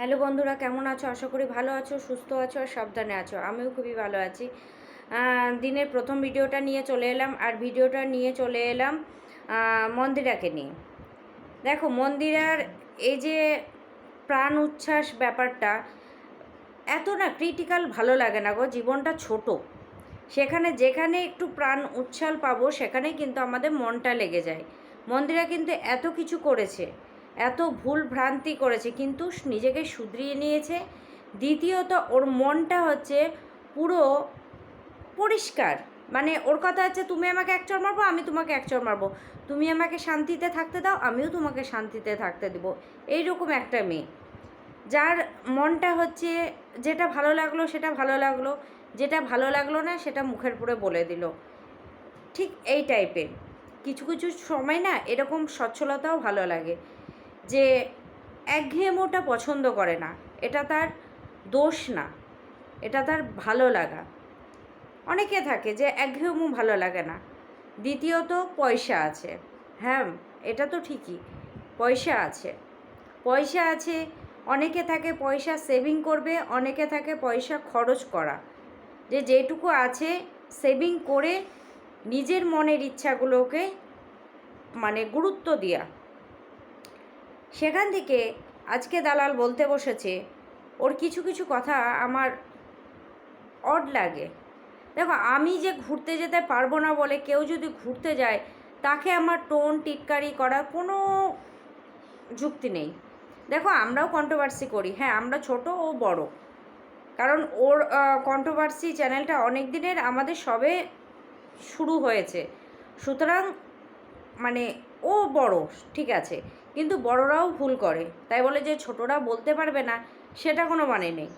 Hello বন্ধুরা, কেমন আছো? আশা করি ভালো আছো, সুস্থ আছো আর সাবধানে আছো। আমিও খুবই ভালো আছি। দিনের প্রথম ভিডিওটা নিয়ে চলে এলাম আর ভিডিওটা নিয়ে চলে এলাম মন্দিরাকে নিয়ে। দেখো, মন্দিরার এই যে প্রাণ উচ্ছ্বাস ব্যাপারটা এত না ক্রিটিক্যাল ভালো লাগে না গো, জীবনটা ছোট। সেখানে যেখানে একটু প্রাণ উচ্ছ্বাল পাবো, সেখানেই কিন্তু আমাদের মনটা লেগে যায়। মন্দিরা কিন্তু এত কিছু করেছে। এত ভুল ভ্রান্তি করেছে, কিন্তু নিজেকে শুধরিয়ে নিয়েছে। দ্বিতীয়ত, ওর মনটা হচ্ছে পুরো পরিষ্কার। মানে ওর কথা হচ্ছে, তুমি আমাকে এক চর মারবো, আমি তোমাকে এক চর মারবো। তুমি আমাকে শান্তিতে থাকতে দাও, আমিও তোমাকে শান্তিতে থাকতে দেবো। এইরকম একটা মেয়ে। যার মনটা হচ্ছে, যেটা ভালো লাগল সেটা ভালো লাগল, যেটা ভালো লাগল না সেটা মুখের পুরে বলে দিল। ঠিক এই টাইপের কিছু কিছু সময় না এরকম সচ্ছলতাও ভালো লাগে। যে একঘেয়েমোটা পছন্দ করে না, এটা তার দোষ না, এটা তার ভালো লাগা। অনেকে থাকে যে একঘেয়েমো ভালো লাগে না। দ্বিতীয়ত পয়সা আছে। হ্যাঁ এটা তো ঠিকই, পয়সা আছে। পয়সা আছে, অনেকে থাকে পয়সা সেভিং করবে, অনেকে থাকে পয়সা খরচ করা। যে যেটুকু আছে সেভিং করে নিজের মনের ইচ্ছাগুলোকে মানে গুরুত্ব দেওয়া সেখান থেকে আজকে দালাল বলতে বসেছে, ওর কিছু কিছু কথা আমার অড লাগে। দেখো, আমি যে ঘুরতে যেতে পারব না বলে কেউ যদি ঘুরতে যায়, তাকে আমার টোন, টিটকারি করার কোনো যুক্তি নেই। দেখো, আমরাও কন্ট্রোভার্সি করি। হ্যাঁ আমরা ছোট ও বড়। কারণ ওর কন্ট্রোভার্সি চ্যানেলটা অনেক দিনের আমাদের সবে শুরু হয়েছে। সুতরাং মানে ও বড়, ঠিক আছে। কিন্তু বড়রাও ভুল করে। তাই বলে যে ছোটরা বলতে পারবে না, সেটা কোনো মানে নেই।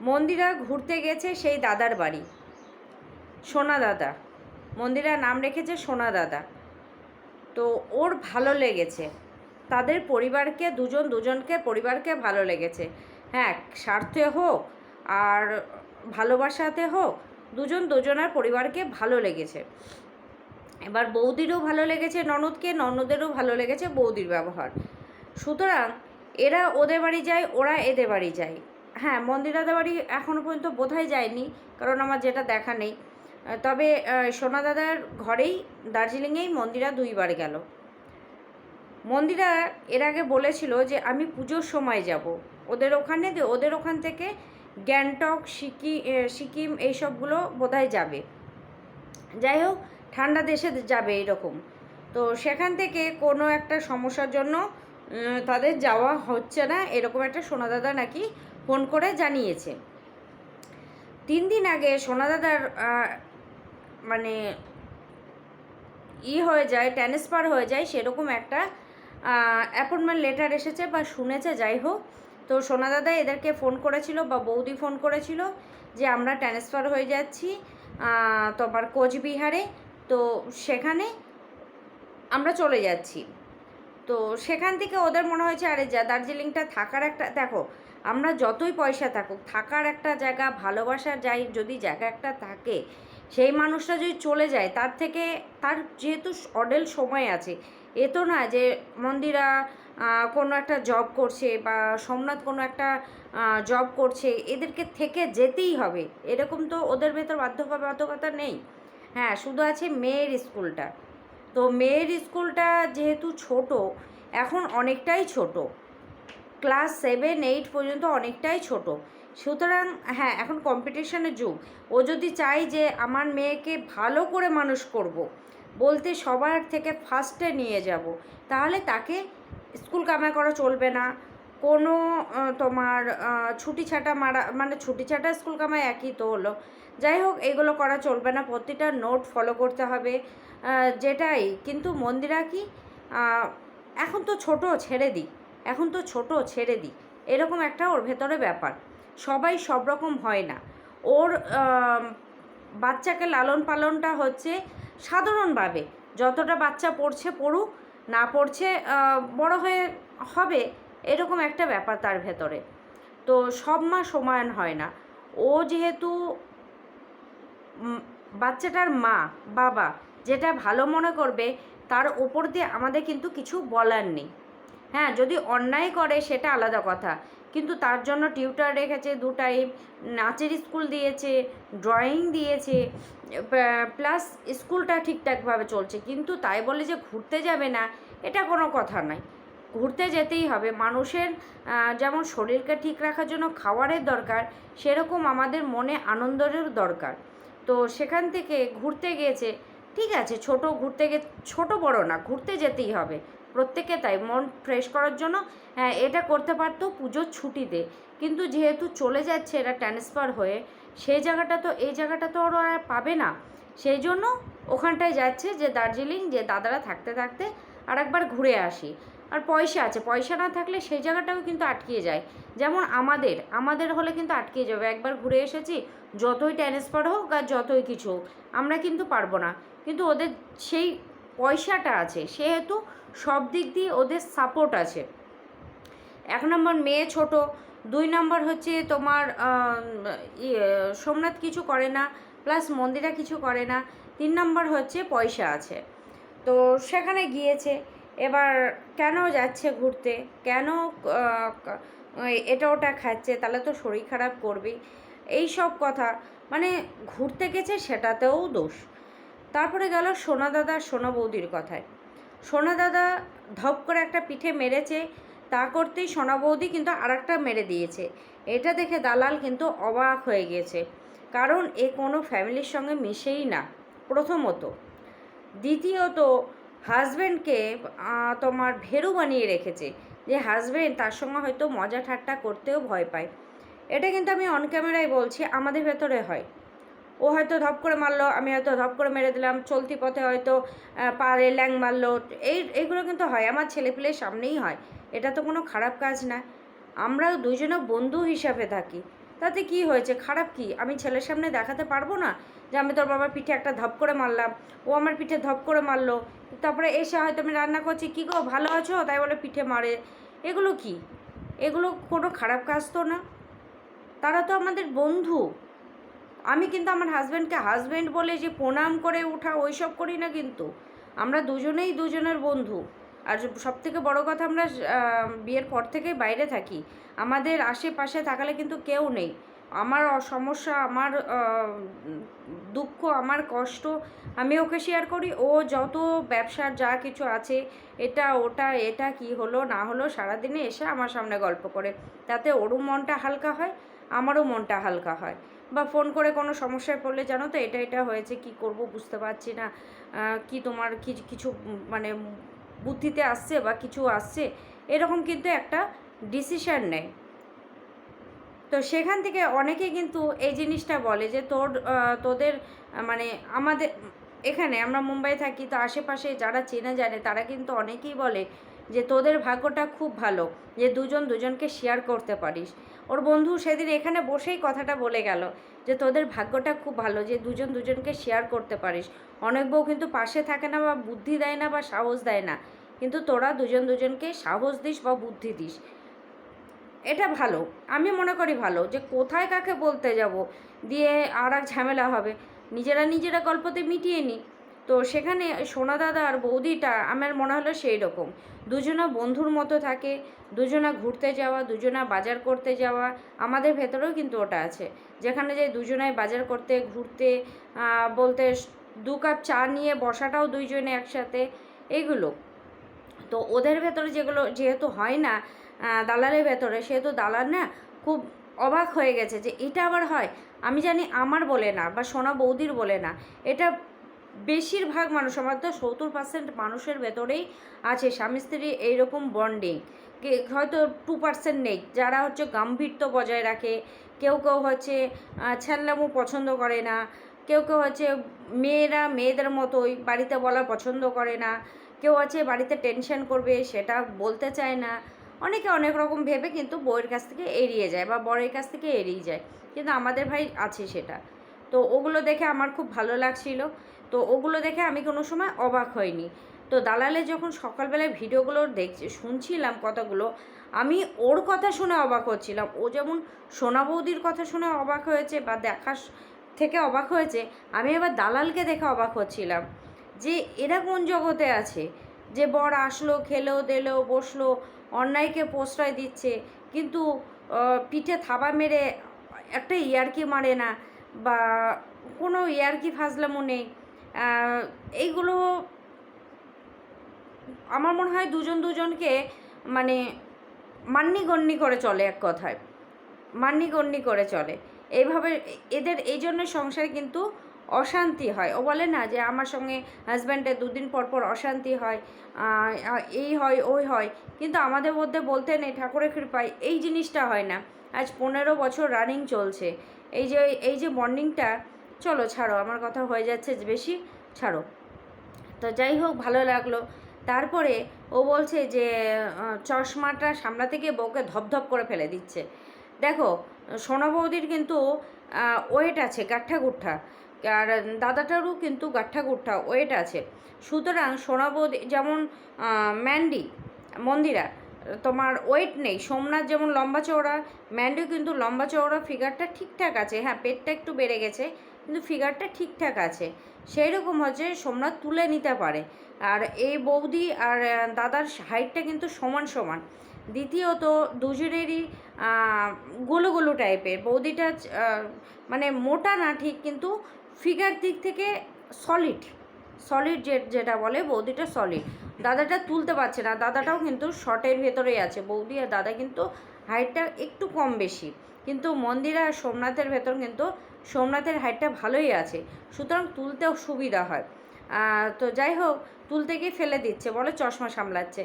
মন্দিরা ঘুরতে গেছে সেই দাদার বাড়ি। সোনা দাদা। মন্দিরা নাম রেখেছে সোনা দাদা। তো ওর ভালো লেগেছে। তাদের পরিবারকে, দুজন দুজনকে, পরিবারকে ভালো লেগেছে। হ্যাঁ স্বার্থে হোক আর ভালোবাসাতে হোক, দুজন দুজনের পরিবারকে ভালো লেগেছে। এবার বৌদিরও ভালো লেগেছে ননদকে, ননদেরও ভালো লেগেছে বৌদির ব্যবহার। সুতরাং এরা ওদের বাড়ি যায়, ওরা এদের বাড়ি যায়। হ্যাঁ মন্দিরাদের বাড়ি এখনও পর্যন্ত বোধহয় যায়নি, কারণ আমার যেটা দেখা নেই। তবে সোনা দাদার ঘরেই, দার্জিলিংয়েই মন্দিরা দুইবার গেল। মন্দিরা এর আগে বলেছিল যে, আমি পুজোর সময় যাব। ওদের ওখানে, ওদের ওখান থেকে গ্যাংটক সিকিম সিকিম, এইসবগুলো বোধহয় যাবে। যাই হোক ঠান্ডা দেশে যাবে এরকম। তো সেখান থেকে কোনো একটা সমস্যার জন্য তাদের যাওয়া হচ্ছে না, এরকম একটা সোনাদাদা নাকি ফোন করে জানিয়েছে। তিন দিন আগে সোনাদাদার মানে ই হয়ে যায়, ট্রান্সফার হয়ে যায়, সেরকম একটা অ্যাপয়েন্টমেন্ট লেটার এসেছে বা শুনেছে, যাই হোক। তো সোনা দাদা এদেরকে ফোন করেছিল বা বৌদি ফোন করেছিল যে, আমরা ট্রান্সফার হয়ে যাচ্ছি তোমার কোচবিহারে। তো সেখানে আমরা চলে যাচ্ছি। তো সেখান থেকে ওদের মনে হয়েছে, আরে যা দার্জিলিংটা থাকার একটা, দেখো, আমরা যতই পয়সা থাকুক, থাকার একটা জায়গা, ভালোবাসার যাই, যদি জায়গা একটা থাকে, সেই মানুষটা যদি চলে যায়, তার থেকে, তার যেহেতু অডেল সময় আছে, এ তো না যে মন্দিরা কোনো একটা জব করছে বা সোমনাথ কোনো একটা জব করছে, এদেরকে থেকে যেতেই হবে। এরকম তো ওদের ভেতর বাধ্যবাধকতা নেই। হ্যাঁ শুধু আছে মেয়ের স্কুলটা। তো মেয়ের স্কুলটা যেহেতু ছোট, এখন অনেকটাই ছোট। ক্লাস সেভেন, এইট পর্যন্ত অনেকটাই ছোট। সুতরাং হ্যাঁ এখন কম্পিটিশনের যুগ। ও যদি চায় যে আমার মেয়েকে ভালো করে মানুষ করব। বলতে সবার থেকে ফার্স্টে নিয়ে যাব, তাহলে তাকে স্কুল কামাই করা চলবে না। কোনো তোমার ছুটি ছাটা মারা মানে ছুটি ছাটা স্কুল কামাই একই তো হলো। যাই হোক, এগুলো করা চলবে না। প্রতিটা নোট ফলো করতে হবে যেটাই। কিন্তু মন্দিরা কি এখন তো ছোট, ছেড়ে দিই এখন তো ছোট, ছেড়ে দিই এরকম একটা ওর ভেতরে ব্যাপার। সবাই সব রকম হয় না। ওর বাচ্চাকে লালন পালনটা হচ্ছে সাধারণভাবে। যতটা বাচ্চা পড়ছে পড়ুক, না পড়ছে বড় হয়ে হবে এরকম একটা ব্যাপার তার ভেতরে। তো সব মা সমান হয় না। ও যেহেতু বাচ্চাটার মা, বাবা, যেটা ভালো মনে করবে, তার ওপর দিয়ে আমাদের কিন্তু কিছু বলার নেই। হ্যাঁ যদি অন্যায় করে সেটা আলাদা কথা। কিন্তু তার জন্য টিউটার রেখেছে দু টাইম নাচের স্কুল দিয়েছে, ড্রয়িং দিয়েছে প্লাস স্কুলটা ঠিকঠাকভাবে চলছে। কিন্তু তাই বলে যে ঘুরতে যাবে না, এটা কোনো কথা নয়। ঘুরতে যেতেই হবে। মানুষের যেমন শরীরকে ঠিক রাখার জন্য খাবারের দরকার, সেরকম আমাদের মনে আনন্দেরও দরকার। তো সেখান থেকে ঘুরতে গিয়েছে, ঠিক আছে, ছোট ঘুরতে গে, ছোট বড় না, ঘুরতে যেতেই হবে। প্রত্যেকে তাই, মন ফ্রেশ করার জন্য হ্যাঁ এটা করতে পারতো পুজোর ছুটিতে। কিন্তু যেহেতু চলে যাচ্ছে এটা ট্রান্সফার হয়ে, সেই জায়গাটা তো, এই জায়গাটা তো ওরা আর পাবে না। সেই জন্য ওখানটায় যাচ্ছে যে দার্জিলিং, যে দাদারা থাকতে থাকতে আর একবার ঘুরে আসি। আর পয়সা আছে। পয়সা না থাকলে সেই জায়গাটাও কিন্তু আটকিয়ে যায়। যেমন আমাদের আমাদের হলে কিন্তু আটকিয়ে যাবে। একবার ঘুরে এসেছি, যতই ট্রান্সফার হোক আর যতই কিছু হোক, আমরা কিন্তু পারব না। কিন্তু ওদের সেই পয়সাটা আছে, সেহেতু সব দিক দিয়ে ওদের সাপোর্ট আছে। এক নম্বর মেয়ে ছোট, দুই নম্বর হচ্ছে তোমার সোমনাথ কিছু করে না প্লাস মন্দিরা কিছু করে না। তিন নম্বর হচ্ছে পয়সা আছে। তো সেখানে গিয়েছে। এবার কেন যাচ্ছে ঘুরতে? কেন এটা ওটা খাচ্ছে? তাহলে তো শরীর খারাপ করবেই। এই সব কথা। মানে ঘুরতে গেছে সেটাতেও দোষ। তারপরে গেল সোনা দাদা, সোনা বৌদির কথায়। সোনা দাদা ধপ করে একটা পিঠে মেরেছে। তা করতেই সোনা বৌদি কিন্তু আর একটা মেরে দিয়েছে। এটা দেখে দালাল কিন্তু অবাক হয়ে গেছে। কারণ এ কোনো ফ্যামিলির সঙ্গে মিশেই না, প্রথমত। দ্বিতীয়ত হাজব্যান্ডকে তোমার ভেরু বানিয়ে রেখেছে। যে হাজব্যান্ড তার সঙ্গে হয়তো মজা ঠাট্টা করতেও ভয় পায়। এটা কিন্তু আমি অন ক্যামেরায় বলছি, আমাদের ভেতরে হয়। ও হয়তো ধপ করে মারলো, আমি হয়তো ধপ করে মেরে দিলাম, চলতি পথে হয়তো পাড়ে ল্যাং মারলো। এই এইগুলো কিন্তু হয়, আমার ছেলেপিলের সামনেই হয়। এটা তো কোনো খারাপ কাজ না। আমরা দুজনে বন্ধু হিসাবে থাকি। তাতে কি হয়েছে? খারাপ কি? আমি ছেলের সামনে দেখাতে পারব না? যে আমি তোর বাবার পিঠে একটা ধপ করে মারলাম। ও আমার পিঠে ধপ করে মারলো। তারপরে এসে হয়তো আমি রান্না করছি। কী গো, ভালো আছো? তাই বলে পিঠে মারে। এগুলো কি? এগুলো কোনো খারাপ কাজ তো না। তারা তো আমাদের বন্ধু। আমি কিন্তু আমার হাজব্যান্ডকে হাজব্যান্ড বলে যে প্রণাম করে ওঠা ওইসব করি না কিন্তু। আমরা দুজনেই দুজনের বন্ধু। আর সব থেকে বড় কথা আমরা বিয়ের পর থেকে বাইরে থাকি। আমাদের আশেপাশে থাকালে কিন্তু কেউ নেই। আমার সমস্যা আমার দুঃখ, আমার কষ্ট, আমি ওকে শেয়ার করি। ও যত ব্যবসার যা কিছু আছে, এটা, ওটা, এটা, কি হলো, না হলো, সারাদিনে এসে আমার সামনে গল্প করে। তাতে ওরও মনটা হালকা হয়, আমারও মনটা হালকা হয়। বা ফোন করে কোনো সমস্যায় পড়লে, জানো তো, এটা এটা হয়েছে, কি করব বুঝতে পারছি না। কি তোমার কিছু কিছু মানে বুদ্ধিতে আসছে বা কিছু আসছে, এরকম কিন্তু একটা ডিসিশন নেয়। তো সেখান থেকে অনেকে কিন্তু এই জিনিসটা বলে যে তোর তোদের মানে আমাদের, এখানে আমরা মুম্বাই থাকি, তো আশেপাশে যারা চেনে জানে, তারা কিন্তু অনেকেই বলে যে তোদের ভাগ্যটা খুব ভালো, যে দুজন দুজনকে শেয়ার করতে পারিস। ওর বন্ধু সেদিন এখানে বসেই কথাটা বলে গেল যে তোদের ভাগ্যটা খুব ভালো, যে দুজন দুজনকে শেয়ার করতে পারিস। অনেক বউ কিন্তু পাশে থাকে না বা বুদ্ধি দেয় না বা সাহস দেয় না। কিন্তু তোরা দুজন দুজনকে সাহস দিস বা বুদ্ধি দিস। এটা ভালো। আমি মনে করি ভালো যে কোথায় কাকে বলতে যাব দিয়ে আর এক ঝামেলা হবে। নিজেরা নিজেরা গল্পতে মিটিয়ে নিই তো সেখানে সোনা দাদা আর বৌদিটা আমার মনে হলো সেই রকম। দুজনা বন্ধুর মতো থাকে, দুজনা ঘুরতে যাওয়া, দুজনা বাজার করতে যাওয়া, আমাদের ভেতরেও কিন্তু ওটা আছে। যেখানে যে দুজনায় বাজার করতে, ঘুরতে বলতে দু কাপ চা নিয়ে বসাটাও দুইজনে একসাথে এগুলো। তো ওদের ভেতরে যেগুলো যেহেতু হয় না দালালের ভেতরে সেহেতু দালাল না খুব অবাক হয়ে গেছে যে এটা আবার হয়। আমি জানি আমার বলে না বা সোনা বৌদির বলে না। এটা বেশিরভাগ মানুষ আমার তো সত্তর পার্সেন্ট মানুষের ভেতরেই আছে স্বামী স্ত্রী এইরকম বন্ডিং হয়তো টু পার্সেন্ট নেই। যারা হচ্ছে গাম্ভীর্য বজায় রাখে কেউ কেউ হচ্ছে আহ, পছন্দ করে না কেউ কেউ হচ্ছে মেয়েরা মেয়েদের মতোই বাড়িতে বলা পছন্দ করে না। কেউ আছে বাড়িতে টেনশন করবে, সেটা বলতে চায় না। অনেকে অনেক রকম ভেবে কিন্তু বউয়ের কাছ থেকে এড়িয়ে যায় বা বরের কাছ থেকে এড়িয়ে যায়। কিন্তু আমাদের ভাই আছে সেটা। তো ওগুলো দেখে আমার খুব ভালো লাগছিল। তো ওগুলো দেখে আমি কোনো সময় অবাক হইনি। তো দালালে যখন সকালবেলায় ভিডিওগুলো দেখছি, শুনছিলাম কথাগুলো, আমি ওর কথা শুনে অবাক হচ্ছিলাম। ও যেমন সোনা বৌদির কথা শুনে অবাক হয়েছে বা দেখা থেকে অবাক হয়েছে। আমি এবার দালালকে দেখে অবাক হচ্ছিলাম যে এরা কোন জগতে আছে? যে বর আসলো, খেলো, দেলো, বসল, অন্যায়কে প্রশ্রয় দিচ্ছে, কিন্তু পিঠে থাবা মেরে একটা ইয়ারকি মারে না বা কোনো ইয়ারকি ফাজলামো নেই। এইগুলো আমার মনে হয় দুজন দুজনকে মানে মান্যিগণ্যি করে চলে এক কথায়। মান্যিগণ্যি করে চলে। এইভাবে এদের, এই জন্য সংসারে কিন্তু অশান্তি হয়। ও বলে না যে আমার সঙ্গে হাজব্যান্ডের দুদিন পর পর অশান্তি হয় এই হয়, ওই হয়। কিন্তু আমাদের মধ্যে বলতে নেই ঠাকুরের কৃপায় এই জিনিসটা হয় না। আজ পনেরো বছর রানিং চলছে। এই যে এই যে বন্ডিংটা চলো, ছাড়ো, আমার কথা হয়ে যাচ্ছে বেশি, ছাড়ো। তো যাই হোক, ভালো লাগল। তারপরে ও বলছে যে চশমাটা সামলাতে গিয়ে বউকে ধপধপ করে ফেলে দিচ্ছে। দেখো সোনা বৌদির কিন্তু ওয়েট আছে গাঠা গুঠা আর দাদাটারও কিন্তু গাঠা গুঠা ওয়েট আছে। সুতরাং সোনা বৌদি যেমন ম্যান্ডি, মন্দিরা, তোমার ওয়েট নেই। সোমনাথ যেমন লম্বা চওড়া, ম্যান্ডিও কিন্তু লম্বা চওড়া ফিগারটা ঠিকঠাক আছে। হ্যাঁ পেটটা একটু বেড়ে গেছে, কিন্তু ফিগারটা ঠিকঠাক আছে। সেই রকম হচ্ছে সোমনাথ তুলে নিতে পারে। আর এই বৌদি আর দাদার হাইটটা কিন্তু সমান সমান। দ্বিতীয়ত দুজনেরই গোলো গোলো টাইপের। বৌদিটা মানে মোটা না ঠিক, কিন্তু ফিগার দিক থেকে সলিড সলিড যে, যেটা বলে, বৌদিটা সলিড দাদাটা তুলতে পারছে না। দাদাটাও কিন্তু শর্টের ভেতরেই আছে। বৌদি আর দাদা কিন্তু হাইটটা একটু কম বেশি। কিন্তু মন্দিরা আর সোমনাথের ভেতর কিন্তু সোমনাথের হাইটটা ভালোই আছে। সুতরাং তুলতেও সুবিধা হয়। তো যাই হোক, তুলতে গিয়ে ফেলে দিচ্ছে। বলে চশমা সামলাচ্ছে।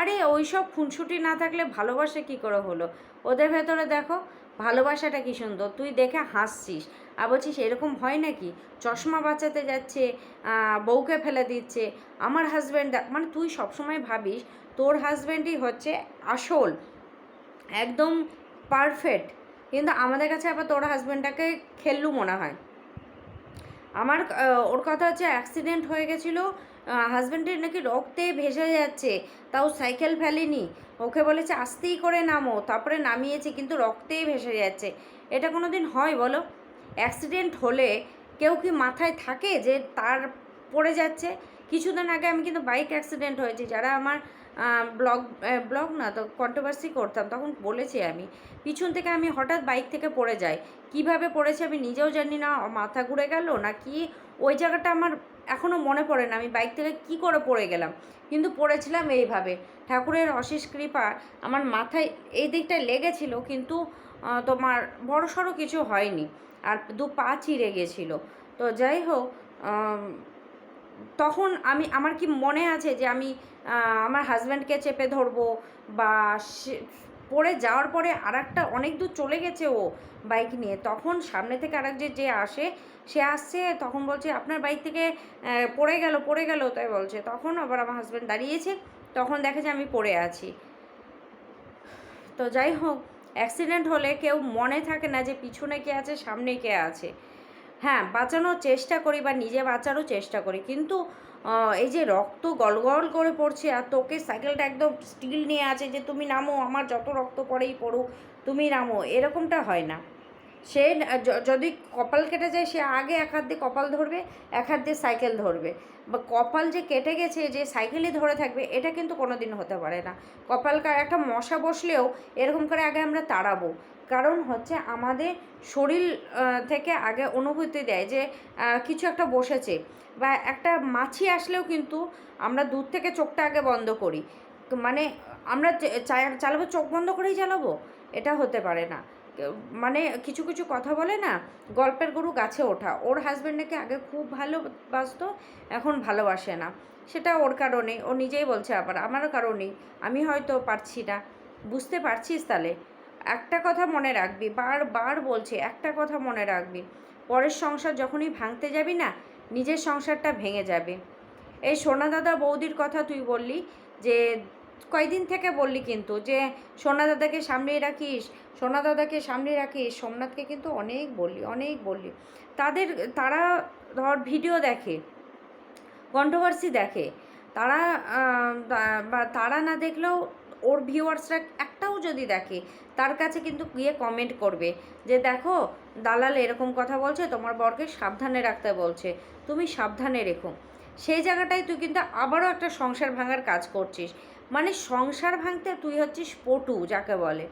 আরে ওই সব খুনসুটি না থাকলে ভালোবাসা কী করে হলো? ওদের ভেতরে দেখো, ভালোবাসাটা কী সুন্দর। তুই দেখে হাসছিস। আর বলছিস, এরকম হয় নাকি? চশমা বাঁচাতে যাচ্ছে বউকে ফেলে দিচ্ছে। আমার হাজব্যান্ড মানে তুই সবসময় ভাবিস, তোর হাজব্যান্ডই হচ্ছে আসল, একদম পারফেক্ট কিন্তু আমাদের কাছে আবার তোর হাজব্যান্ডটাকে খেললু মনে হয়। আমার ওর কথা হচ্ছে অ্যাক্সিডেন্ট হয়ে গেছিল হাজব্যান্ডের নাকি রক্তে ভেসে যাচ্ছে, তাও সাইকেল ফেলেনি। ওকে বলেছে, আস্তেই করে নামো। তারপরে নামিয়েছে, কিন্তু রক্তেই ভেসে যাচ্ছে। এটা কোনো দিন হয় বলো? অ্যাক্সিডেন্ট হলে কেউ কি মাথায় থাকে যে তার পড়ে যাচ্ছে? কিছুদিন আগে আমি কিন্তু বাইক অ্যাক্সিডেন্ট হয়েছে। যারা আমার ব্লগ ব্লগ না, তো কন্ট্রোভার্সি করতাম, তখন বলেছি আমি, পিছন থেকে আমি হঠাৎ বাইক থেকে পড়ে যাই। কীভাবে পড়েছে আমি নিজেও জানি না, মাথা ঘুরে গেল না কি ওই জায়গাটা আমার এখনও মনে পড়ে না, আমি বাইক থেকে কি করে পড়ে গেলাম? কিন্তু পড়েছিলাম এইভাবে। ঠাকুরের অশেষ কৃপা, আমার মাথায় এই দিকটায় লেগেছিল, কিন্তু তোমার বড়সড় কিছু হয়নি, আর দু পা চিড়ে গেছিল। তো যাই হোক তখন আমি, আমার কি মনে আছে যে আমি আমার হাজব্যান্ডকে চেপে ধরবো বা পড়ে যাওয়ার পরে আর একটা অনেক দূর চলে গেছে ও বাইক নিয়ে, তখন সামনে থেকে আরেক যে যে আসে, সে আসছে, তখন বলছে, আপনার বাইক থেকে পড়ে গেল পড়ে গেল তাই বলছে। তখন আবার আমার হাজব্যান্ড দাঁড়িয়েছে, তখন দেখে যে আমি পড়ে আছি। তো যাই হোক অ্যাক্সিডেন্ট হলে কেউ মনে থাকে না যে পিছনে কে আছে, সামনে কে আছে। হ্যাঁ বাঁচানোর চেষ্টা করি বা নিজে বাঁচারও চেষ্টা করি। কিন্তু এই যে রক্ত গলগল করে পড়ছে আর তোকে সাইকেলটা একদম স্টিল নিয়ে আছে যে, তুমি নামো, আমার যত রক্ত পড়েই পড়ুক, তুমি নামো, এরকমটা হয় না। সে যদি কপাল কেটে যায়, সে আগে এক হাত দিয়ে কপাল ধরবে, এক হাত দিয়ে সাইকেল ধরবে। বা কপাল যে কেটে গেছে, যে সাইকেলই ধরে থাকবে, এটা কিন্তু কোনো দিন হতে পারে না। কপালকার একটা মশা বসলেও এরকম করে আগে আমরা তাড়াবো। কারণ হচ্ছে আমাদের শরীর থেকে আগে অনুভূতি দেয় যে কিছু একটা বসেছে। বা একটা মাছি আসলেও কিন্তু আমরা দূর থেকে চোখটা আগে বন্ধ করি। মানে আমরা চালাবো, চোখ বন্ধ করেই চালাবো? এটা হতে পারে না। মানে কিছু কিছু কথা বলে না, গল্পের গরু গাছে ওঠা। ওর হাজব্যান্ডকে আগে খুব ভালোবাসতো, এখন ভালোবাসে না। সেটা ওর কারণে, ও নিজেই বলছে আবার, আমারও কারণেই, আমি হয়তো পারছি না। বুঝতে পারছিস তাহলে? একটা কথা মনে রাখবি বারবার বলছে, একটা কথা মনে রাখবি। পরের সংসার যখনই ভাঙতে যাবি না, নিজের সংসারটা ভেঙে যাবে। এই সোনা দাদা বৌদির কথা তুই বললি যে কয়দিন থেকে বললি কিন্তু যে, সোনা দাদাকে সামলিয়ে রাখিস, সোনা দাদাকে সামলিয়ে রাখিস, সোমনাথকে কিন্তু অনেক বললি অনেক বললি। তাদের, তারা ধর ভিডিও দেখে কন্ট্রোভার্সি দেখে, তারা বা তারা না দেখলেও ওর ভিউয়ার্সরা একটাও যদি দেখে, তার কাছে কিন্তু গিয়ে কমেন্ট করবে যে, দেখো, দালাল এরকম কথা বলছে, তোমার বরকে সাবধানে রাখতে বলছে, তুমি সাবধানে রেখো। সেই জায়গাটায় তুই কিন্তু আবারও একটা সংসার ভাঙার কাজ করছিস। মানে সংসার ভাঙতে তুই হচ্ছিস পটু, যাকে বলে।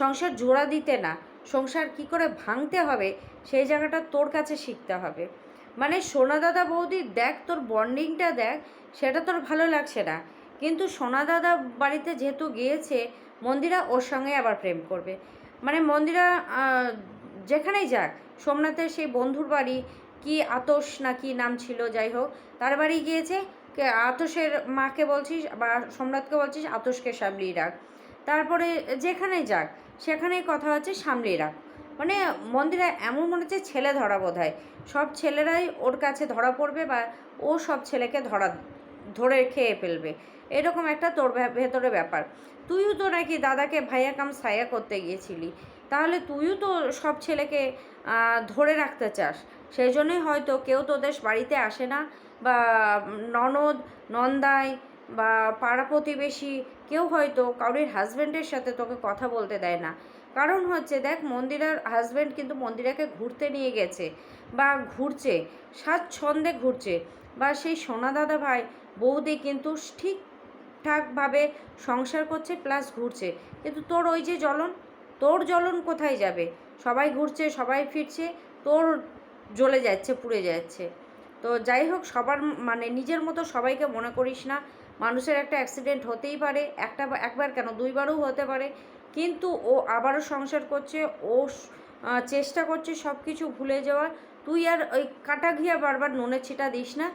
সংসার জোড়া দিতে না, সংসার কি করে ভাঙতে হবে, সেই জায়গাটা তোর কাছে শিখতে হবে। মানে সোনা দাদা বৌদি, দেখ তোর বন্ডিংটা দেখ, সেটা তোর ভালো লাগছে না। কিন্তু সোনা দাদা বাড়িতে যেহেতু গিয়েছে, মন্দিরা ওর সঙ্গে আবার প্রেম করবে। মানে মন্দিরা যেখানেই যাক, সোমনাথের সেই বন্ধুর বাড়ি, কি আতস না কি নাম ছিল, যাই হোক, তার বাড়ি গিয়েছে আতসের মাকে বলছিস বা সম্রাটকে বলছিস আতসকে সামলিয়ে রাখ। তারপরে যেখানে যাক, সেখানেই কথা হচ্ছে সামলিয়ে রাখ। মানে মন্দিরে এমন মনে হচ্ছে ছেলে ধরা বোধ হয় সব ছেলেরাই ওর কাছে ধরা পড়বে বা ও সব ছেলেকে ধরা, ধরে খেয়ে ফেলবে। এরকম একটা তোর ভেতরে ব্যাপার। তুইও তো নাকি দাদাকে ভাইয়া কাম সায়া করতে গিয়েছিলি। তাহলে তুইও তো সব ছেলেকে ধরে রাখতে চাস। সেই জন্যই হয়তো কেউ তোদের বাড়িতে আসে না। বা ননদ, নন্দাই বা পাড়া প্রতিবেশী, কেউ হয়তো কারোর হাজব্যান্ডের সাথে তোকে কথা বলতে দেয় না। কারণ হচ্ছে দেখ, মন্দিরার হাজব্যান্ড কিন্তু মন্দিরাকে ঘুরতে নিয়ে গেছে বা ঘুরছে স্বাচ্ছন্দে ঘুরছে বা সেই সোনা দাদা ভাই, বৌদি কিন্তু ঠিকঠাকভাবে সংসার করছে প্লাস ঘুরছে। কিন্তু তোর ওই যে জ্বলন, তোর জ্বলন কোথায় যাবে? সবাই ঘুরছে, সবাই ফিরছে, তোর জ্বলে যাচ্ছে, পুড়ে যাচ্ছে। তো যাই হোক, সবার মানে নিজের মতো সবাইকে মনে করিস না, মানুষের একটা অ্যাক্সিডেন্ট হতেই পারে, একটা একবার কেন, দুইবারও হতে পারে, কিন্তু ও আবারও সংসার করছে, ও চেষ্টা করছে সব কিছু ভুলে যাওয়ার। তুই আর ওই কাটা ঘিয়া বারবার নুনের ছিটা দিস না,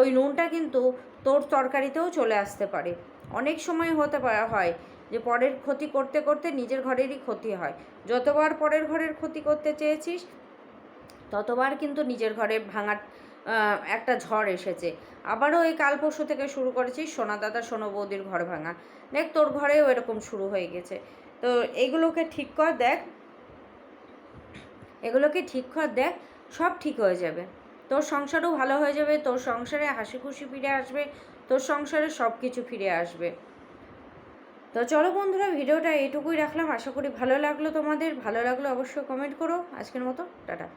ওই নুনটা কিন্তু তোর তরকারিতেও চলে আসতে পারে। অনেক সময় হতে পারে হয় যে পরের ক্ষতি করতে করতে নিজের ঘরেরই ক্ষতি হয়। যতবার পরের ঘরের ক্ষতি করতে চেয়েছিস, ততবার কিন্তু নিজের ঘরে ভাঙার একটা ঝড় এসেছে। আবারও এই কাল পরশু থেকে শুরু করেছিস সোনা সোনো বৌদির ঘর ভাঙা। দেখ, তোর ঘরেও এরকম শুরু হয়ে গেছে। তো এগুলোকে ঠিক কর, দেখ। এগুলোকে ঠিক কর, দেখ। সব ঠিক হয়ে যাবে। তোর সংসারও ভালো হয়ে যাবে, তোর সংসারে হাসি খুশি ফিরে আসবে, তোর সংসারে সব কিছু ফিরে আসবে। তো চলো বন্ধুরা, ভিডিওটা এটুকুই রাখলাম। আশা করি ভালো লাগল তোমাদের। ভালো লাগল অবশ্যই কমেন্ট করো। আজকের মতো, টাটা।